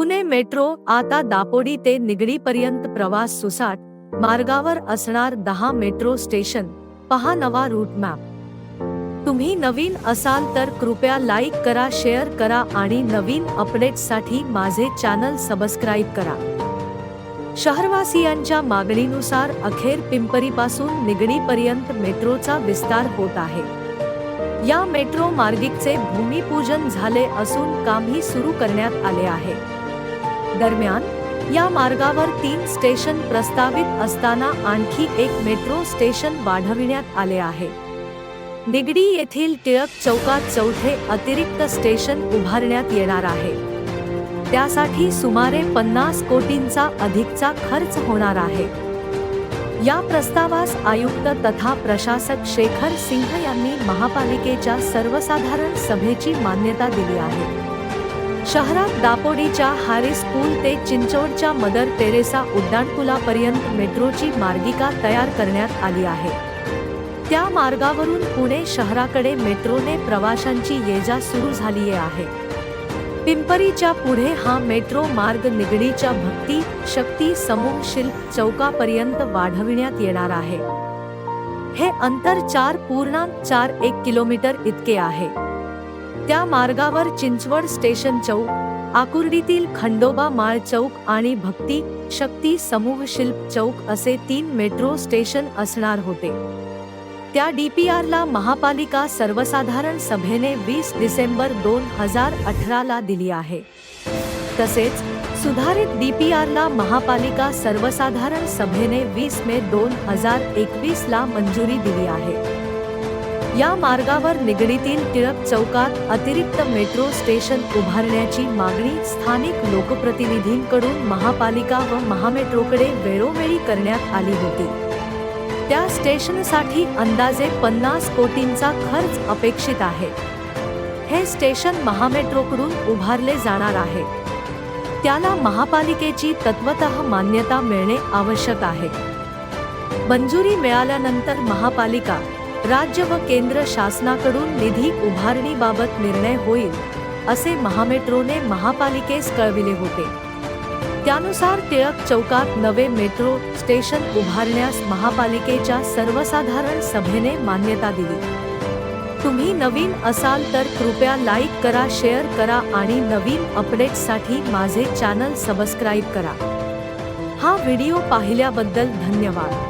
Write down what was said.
Pune metro आता दापोडी ते निगडीपर्यंत प्रवास सुसाट मार्गावर असणार दहा मेट्रो स्टेशन. पहा नवा रूट मॅप तुम्ही नवीन असाल तर कृपया लाईक करा शेअर करा आणि नवीन अपडेट्ससाठी माझे चॅनल सबस्क्राईब करा. शहरवासियांच्या मागणीनुसार अखेर पिंपरीपासून निगडीपर्यंत मेट्रोचा विस्तार होत आहे. या मेट्रो मार्गिकचे भूमिपूजन झाले असून कामही सुरू करण्यात आले आहे. दरम्यान या मार्गावर तीन स्टेशन प्रस्तावित असताना आणखी एक मेट्रो स्टेशन वाढविण्यात आले आहे. निगडी येथील टिळक चौकात चौथे अतिरिक्त स्टेशन उभारण्यात येणार आहे. त्यासाठी सुमारे पन्नास कोटींचा अधिकचा खर्च होणार आहे. या प्रस्तावास आयुक्त तथा प्रशासक शेखर सिंह यांनी महापालिकेच्या सर्वसाधारण सभेची मान्यता दिली आहे. शहरात दापोडीच्या हॅरिस पूल ते चिंचोडच्या मदर टेरेसा उड्डाणपुलापर्यंत मेट्रोची मार्गिका तयार करण्यात आली आहे. त्या मार्गावरून पुणे शहराकडे मेट्रोने प्रवाशांची येजा सुरू झाली आहे. पिंपरीच्या पुढे हा मेट्रो मार्ग निगडीच्या भक्ती शक्ती समूह शिल्प चौकापर्यंत वाढविण्यात येणार आहे. हे अंतर चार पूर्णांक चार एक किलोमीटर इतके आहे. त्या मार्गावर चिंचवड स्टेशन चौक आकुर्डीतील खंडोबा माळ चौक आणि भक्ती शक्ती समूह शिल्प चौक असे तीन मेट्रो स्टेशन असणार होते. त्या डीपीआरला महापालिका सर्वसाधारण सभेने वीस डिसेंबर दोन हजार अठराला दिली आहे. तसेच सुधारित डीपीआरला महापालिका सर्वसाधारण सभेने वीस मे दोन हजार एकवीस ला मंजुरी दिली आहे. या मार्गावर निगडीतील टिळक चौकात अतिरिक्त मेट्रो स्टेशन उभारण्याची मागणी स्थानिक लोकप्रतिनिधींकडून महापालिका व महामेट्रोकडे वेळोवेळी करण्यात आली होती. त्या स्टेशनसाठी अंदाजे पन्नास कोटींचा खर्च अपेक्षित आहे. हे स्टेशन महामेट्रोकडून उभारले जाणार आहे. त्याला महापालिकेची तत्वत मान्यता मिळणे आवश्यक आहे. मंजुरी मिळाल्यानंतर महापालिका राज्य व केंद्र शासनाकडून निधी उभारणीबाबत निर्णय होईल असे महामेट्रोने महापालिकेस कळविले होते. त्यानुसार टिळक चौकात नवे मेट्रो स्टेशन उभारण्यास महापालिकेच्या सर्वसाधारण सभेने मान्यता दिली. तुम्ही नवीन असाल तर कृपया लाईक करा शेअर करा आणि नवीन अपडेट्ससाठी माझे चॅनल सबस्क्राईब करा. हा व्हिडिओ पाहिल्याबद्दल धन्यवाद.